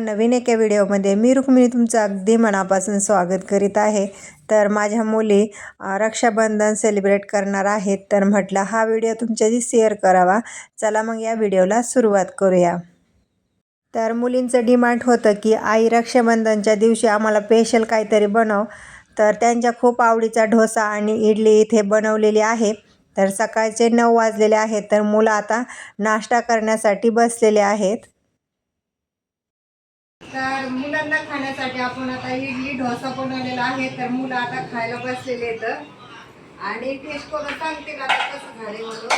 नवीन एका व्हिडिओमध्ये मी रुक्मिणी तुमचं अगदी मनापासून स्वागत करीत आहे. तर माझ्या मुली रक्षाबंधन सेलिब्रेट करणार आहेत. तर म्हटलं हा व्हिडिओ तुमच्याशी शेअर करावा. चला मग या व्हिडिओला सुरुवात करूया. तर मुलींचं डिमांड होतं की आई रक्षाबंधनच्या दिवशी आम्हाला स्पेशल काहीतरी बनव. तर त्यांच्या खूप आवडीचा डोसा आणि इडली इथे बनवलेली आहे. तर सकाळचे नऊ वाजलेले आहेत. तर मुलं आता नाश्ता करण्यासाठी बसलेले आहेत. तर मुलांना खाण्यासाठी आपण आता इडली डोसा बनवलेला आहे तर मुलं आता खायला बसलेले आहेत. आणि टेस्ट करून सांगते का आता कसं झाले म्हणून.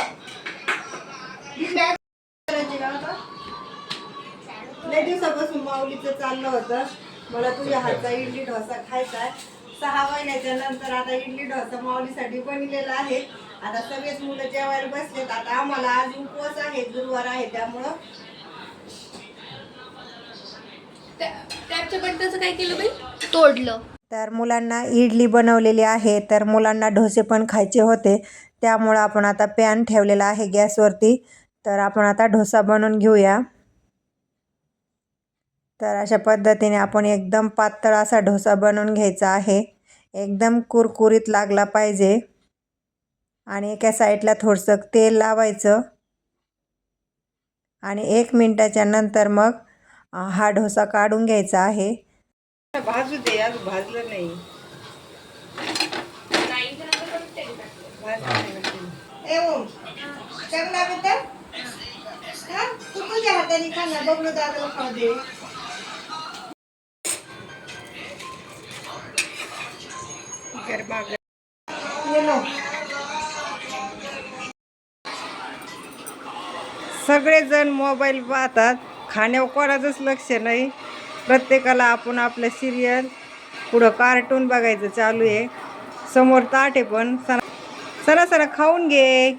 लय दिवसापासून माऊलीचं चाललं होतं. मला तुझ्या हातचा इडली डोसा खायचा आहे. सहा महिन्याच्या नंतर आता इडली डोसा माऊलीसाठी बनलेला आहे. आता सगळेच मुलं जेवायला बसलेत. आता आम्हाला आज उपवास आहे गुरुवार आहे त्यामुळं टॅपच्या बटनाचं काय केलं बाई? तोडलं. तर मुलांना इडली बनवलेली आहे तर मुलांना डोसे पण खायचे होते. त्यामुळं आपण आता पॅन ठेवलेला आहे गॅसवरती. तर आपण आता डोसा बनवून घेऊया. तर अशा पद्धतीने आपण एकदम पातळ असा डोसा बनवून घ्यायचा आहे. एकदम कुरकुरीत लागला पाहिजे. आणि एका साईडला थोडंसं तेल लावायचं. आणि एक मिनटाच्या नंतर मग हा डोसा काढून घ्यायचा आहे. भाजू दे आज भाजलं नाही. हा. तू तुझ्या हाताने दादाला खाऊ दे. सगळेजण मोबाईल पाहतात. खाण्यावर कोणाचंच लक्ष नाही. प्रत्येकाला आपण आपलं सिरियल पुढं कार्टून बघायचं चालू आहे. समोर ताट आहे पण. सरा सरा खाऊन घे.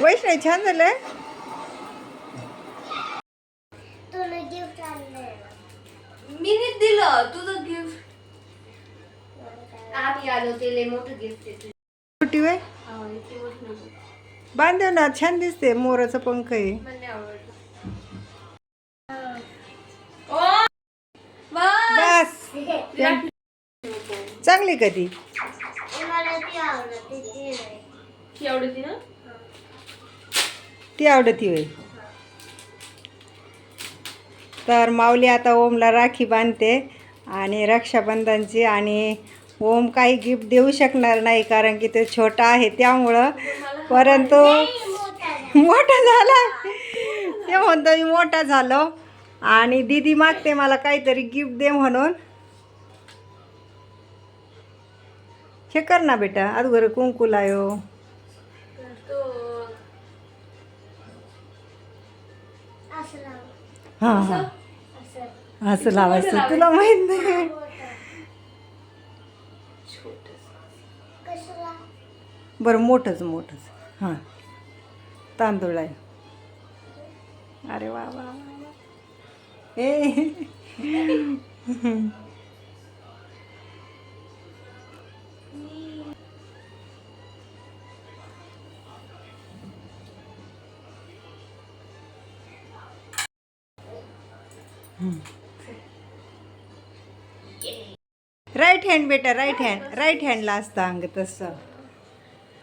वैष्णवी छान झालंय? मी दिलं तुझं गिफ्ट आम्ही आलो ते मोठं गिफ्ट आहे. बांधव ना छान दिसते मोराचा पंख आहे. बस. चांगली कधी ती? आवडती ना? ती आवडती होय. तर माऊली आता ओमला राखी बांधते आणि रक्षाबंधनची आणि ओम काही गिफ्ट देऊ शकणार नाही कारण की ते छोटा आहे त्यामुळं परंतु मोठा झाला. ते म्हणतो मी मोठा झालो. आणि दीदी मागते मला काहीतरी गिफ्ट दे म्हणून. हे कर ना बेटा अगोदर कुंकू लायो. हां हां. असं लावायचं तुला माहीत नाही. बरं मोठंच मोठंच. हां. तांदूळ आहे. अरे वा वा ए. राईट हँड बेटा राईट हँड राईट हँडला असतं अंग तसं.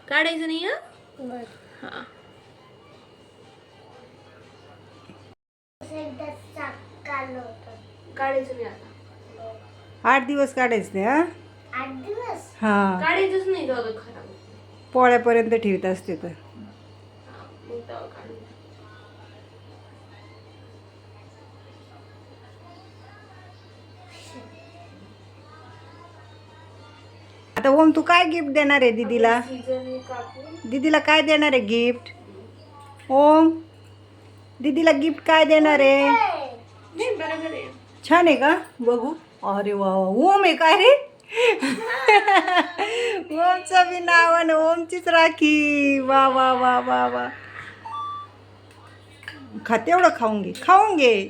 काढायचं नाही हा काढायचं नाही आता आठ दिवस काढायचं ते हा? हां. काढायचंच नाही खराब पोळ्यापर्यंत ठेवत असते तर. मग तेव्हा काढून आता ओम तू काय गिफ्ट देणार आहे दीदीला? दीदीला काय देणार आहे गिफ्ट ओम दीदीला गिफ्ट काय देणार आहे? नाही बरोबर आहे. छान आहे का? बघू. अरे वा ओम आहे काय रे? ओमचं बी नाव आणि ओमचीच राखी. वा वा वा वा वा. खा तेवढं खाऊन घे. खाऊन घे.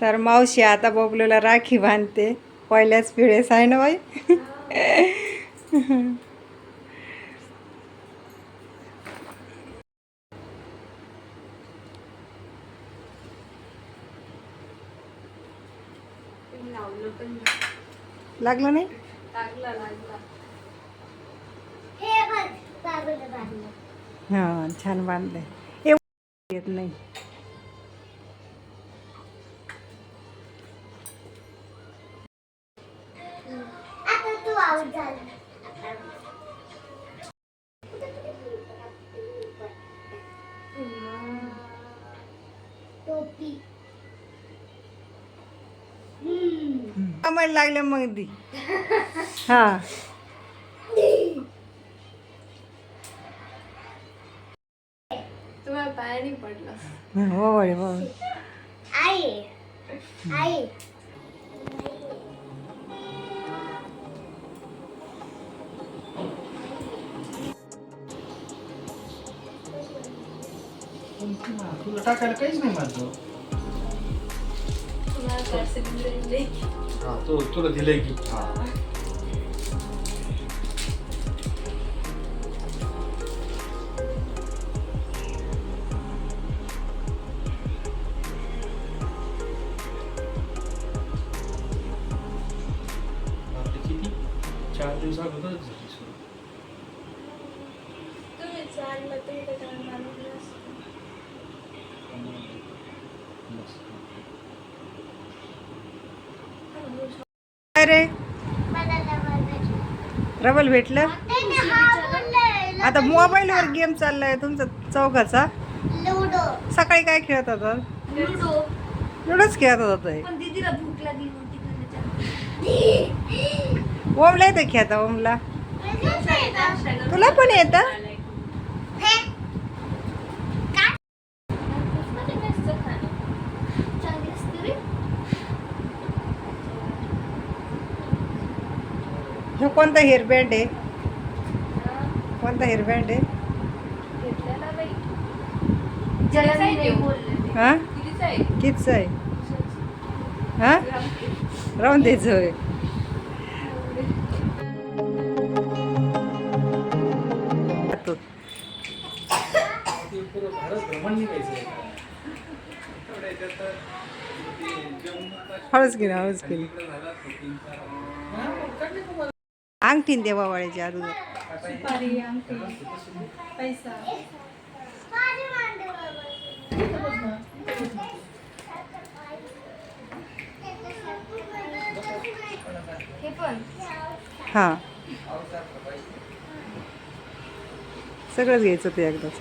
तर मावशी आता बबलूला राखी बांधते. पहिल्याच पिढेस आहे ना बाई? लागलं नाही? हा छान बांधलंय. येत नाही. टोपी आम्हाला लागल्या मग दी हां तुम्हाला पायाने पडलं हो हो आई आई तुला टाकायला काहीच नाही माझं हा तो तुला दिलंय की. हा. आपली किती? चार दिवसाअगोदरच झाली सुरू तुम्ही चाललं तरी त्याच्यावर मानलं असतं. काय रे मला डबल भेटला. रबल भेटलं? आता मोबाईलवर गेम चाललाय तुमचा चौघाचा. लुडो. सकाळी काय खेळत होता? लुडो. एवढंच खेळत होता. पण दीदीला भूक लागली होती खाण्याच्या. ओमला येतं खेळता ओमला? तुला पण येतं? कोणता हेअरबँड आहे? कोणता हेअरबँड आहे? हा? कितीच आहे? हा? राहून द्यायचं होय हळूच केली हळूच केली. अंगठीन देवा वाळ्याची अगोदर हे- हे पण. हा. सगळंच घ्यायचं ते एकदाच.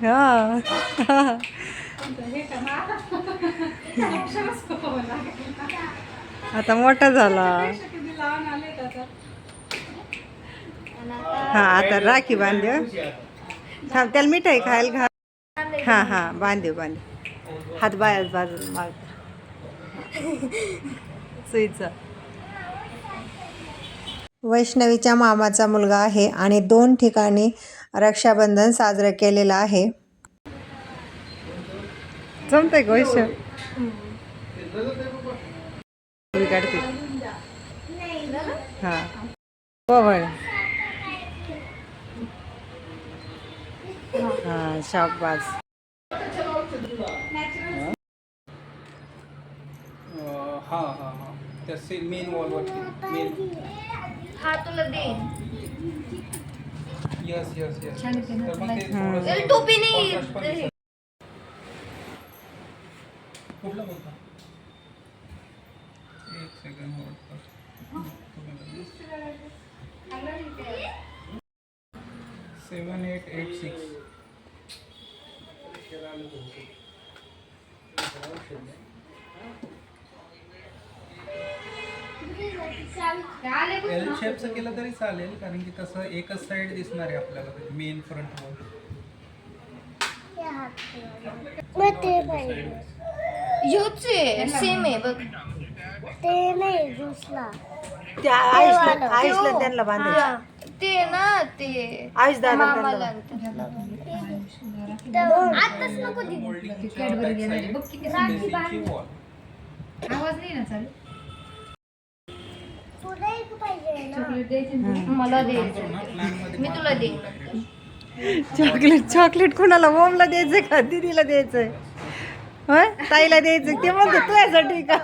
हा. आता मोठा झाला. हा आता राखी बांधव थांब त्याला मिठाई खायला घाल. हा हा बांधेव बांधव. हात बाहेर बाजू माग. सुईचा. वैष्णवीच्या मामाचा मुलगा आहे आणि दोन ठिकाणी रक्षाबंधन साजरं केलेलं आहे. जमतंय का मी काढते हा. हो बरं हा शाबास. अं, हा हा हा. त्या मेन वॉलवरती मेन हा तुला देईन. यस यस यस तर मग ते टोपी नाही contrast पण हे. दिसेल. कुठला बोलता? एक second hold seven eight eight six L शेपचं केलं तरी चालेल कारण की तसं एकच साईड दिसणार आहे आपल्याला मेन फ्रंट वॉल मग ते पाहिजे. ह्योच आहे सेम आहे बघ ते नाही त्या त्यांना बांधायचं हा, ते ना ते आईस दादा मामाला आताच नको देऊ. वॉल तुला एक पाहिजे ना मला द्यायचं मी तुला देईन नंतर. चॉकलेट चॉकलेट कोणाला ओमला द्यायचंय का दीदीला द्यायचंय होय? ताईला द्यायचं. ते म्हणते तुझ्यासाठी का?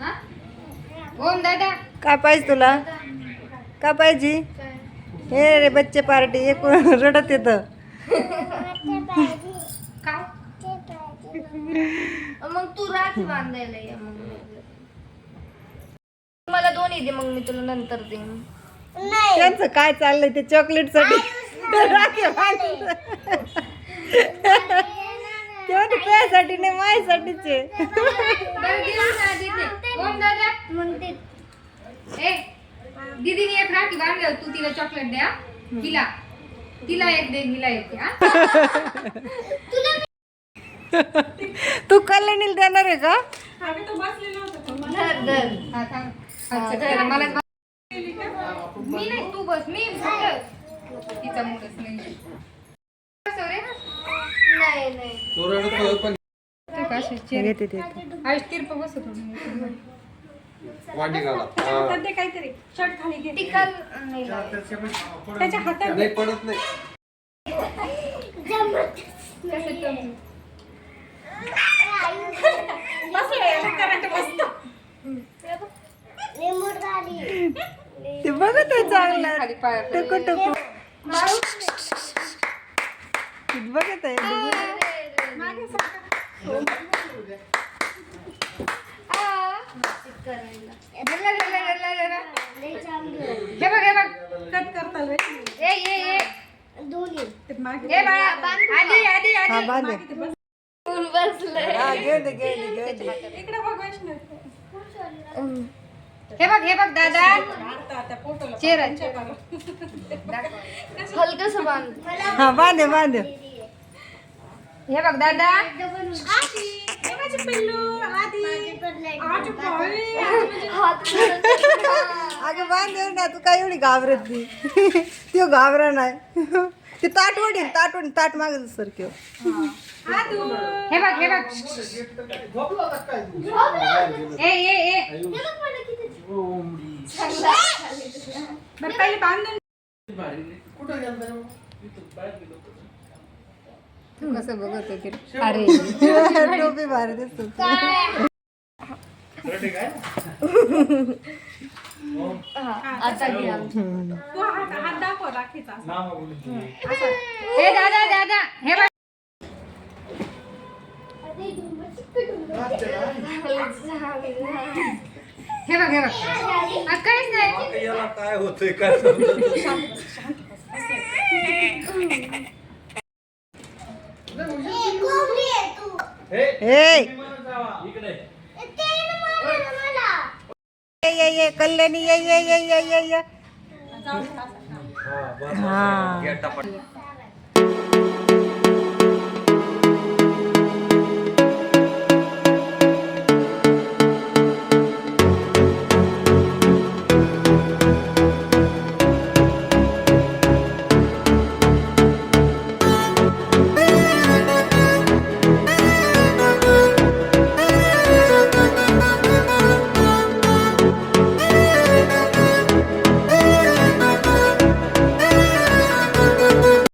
हा ओम दादा काय पाहिजे तुला? काय पाहिजे? हे रे बच्चे पार्टी एक रडत येतं? काय मग तू राखी बांधायला ये मग. मला दोन्ही दे मग मी तुला नंतर देईन. नाही. त्यांचं काय चाललंय ते चॉकलेटसाठी? राखी बांधून. ते म्हणते तुझ्यासाठी नाही माझ्यासाठीच. दीदीने एक राखी बांधल्यावर तू तिला चॉकलेट द्या तिला. तिला एक दे हिला एक दे हा? तू कल्याणीला देणार आहे का? धर धर. हा, थांब. अच्छा, चला, मलाच बस. मी नाही तू बस मी तिचा मूडच नाही. नाही नाही तो रडतोय पण ते का अशी चेअर येते ते आज तिरप बसव थोडं वाटी घाला हा. टिकाल नाही लावत. नाही पडत नाही ते बघत आहे चांगलं खाली पाय टुकू बघत आहे हे बघ हे बघ कट करता ए ए ए दोन्ही ए बाळा आधी आधी आधी बांधे फुल बसलंय घेऊ दे घेऊ दे घेऊ दे हे बघ हे बघ दादा चेहरा हलकस बाँध। हा बांधे बांधे। हे बघ दादा? अगं बांधे ना तू काय एवढी घाबरत नाही. तो घाबरा नाही. ते ताट वडील ताट वडील ताट मागे सर किंवा. हे. बघ हे बघ. ए ए ए. तू कसं बघत होती? अरे. टोपी भारी दिसतो आता घे हे दादा दादा हे बघ. हे बघ हे बघ. आज काहीच नाही. याला काय होतंय काय समजत आहे तू ए इकडे ते मला मला ये ये ये कल्याणी ये ये ये ये ये ये. हा बस हा. गेटा पट